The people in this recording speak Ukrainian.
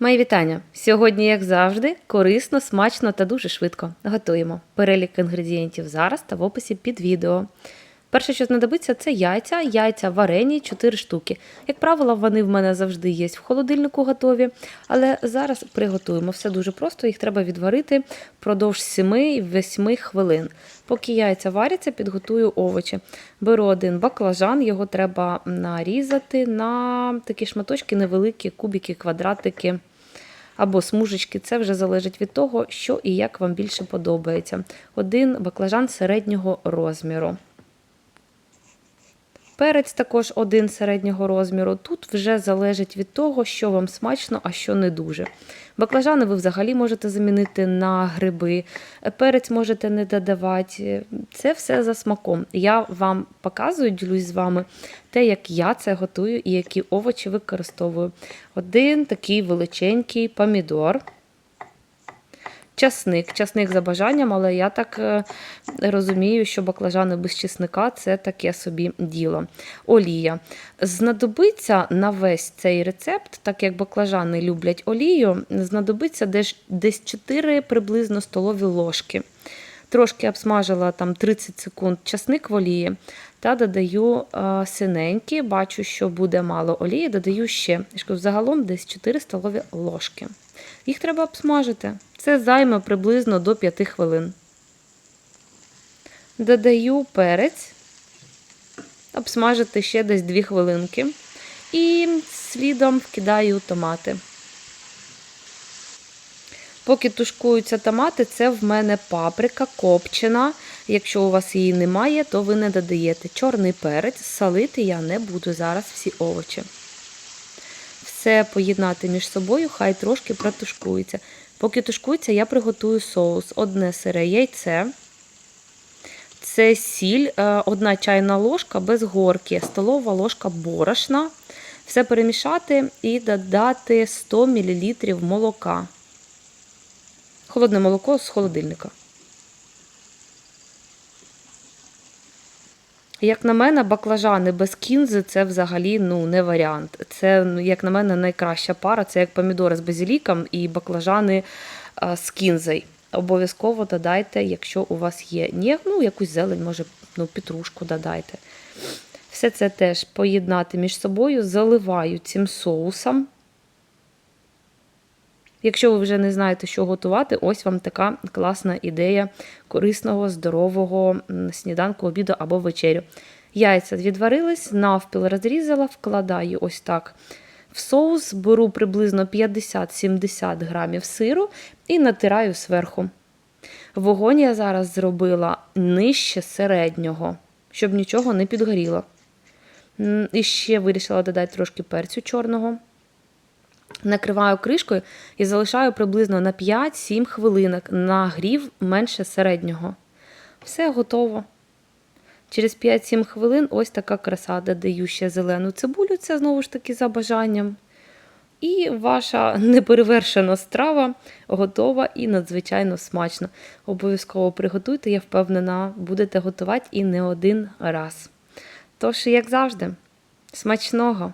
Мої вітання! Сьогодні, як завжди, корисно, смачно та дуже швидко готуємо. Перелік інгредієнтів зараз та в описі під відео. Перше, що знадобиться, це яйця, яйця варені 4 штуки. Як правило, вони в мене завжди є в холодильнику готові, але зараз приготуємо. Все дуже просто, їх треба відварити впродовж 7-8 хвилин. Поки яйця варяться, підготую овочі. Беру один баклажан, його треба нарізати на такі шматочки невеликі, кубики, квадратики або смужечки. Це вже залежить від того, що і як вам більше подобається. Один баклажан середнього розміру. Перець також один середнього розміру. Тут вже залежить від того, що вам смачно, а що не дуже. Баклажани ви взагалі можете замінити на гриби, перець можете не додавати. Це все за смаком. Я вам показую, ділюсь з вами те, як я це готую і які овочі використовую. Один такий величенький помідор. Часник, часник за бажанням, але я так е, розумію, що баклажани без чесника це таке собі діло. Олія. Знадобиться на весь цей рецепт, так як баклажани люблять олію, знадобиться десь, десь 4 приблизно столові ложки. Трошки обсмажила там 30 секунд часник в олії та додаю е, синенькі, бачу, що буде мало олії, додаю ще. Загалом десь 4 столові ложки. Їх треба обсмажити. Це займе приблизно до 5 хвилин. Додаю перець, обсмажити ще десь 2 хвилинки. І слідом вкидаю томати. Поки тушкуються томати, це в мене паприка копчена. Якщо у вас її немає, то ви не додаєте чорний перець, солити я не буду зараз всі овочі. Все поєднати між собою, хай трошки протушкується. Поки тушкується, я приготую соус. Одне сире яйце. Це сіль, одна чайна ложка без горки, столова ложка борошна. Все перемішати і додати 100 мл молока. Холодне молоко з холодильника. Як на мене, баклажани без кінзи це взагалі ну, не варіант. Це, ну, як на мене, найкраща пара. Це як помідори з базиліком і баклажани а, з кінзою. Обов'язково додайте, якщо у вас є Ні, ну, якусь зелень, може, ну, петрушку додайте. Все це теж поєднати між собою, заливаю цим соусом. Якщо ви вже не знаєте, що готувати, ось вам така класна ідея корисного, здорового сніданку, обіду або вечерю. Яйця відварились, навпіл розрізала, вкладаю ось так в соус, беру приблизно 50-70 грамів сиру і натираю зверху. Вогонь я зараз зробила нижче середнього, щоб нічого не підгоріло. І ще вирішила додати трошки перцю чорного. Накриваю кришкою і залишаю приблизно на 5-7 хвилинок нагрів менше середнього. Все готово. Через 5-7 хвилин ось така краса додаю ще зелену цибулю, це знову ж таки за бажанням. І ваша неперевершена страва готова і надзвичайно смачна. Обов'язково приготуйте, я впевнена, будете готувати і не один раз. Тож, як завжди, смачного!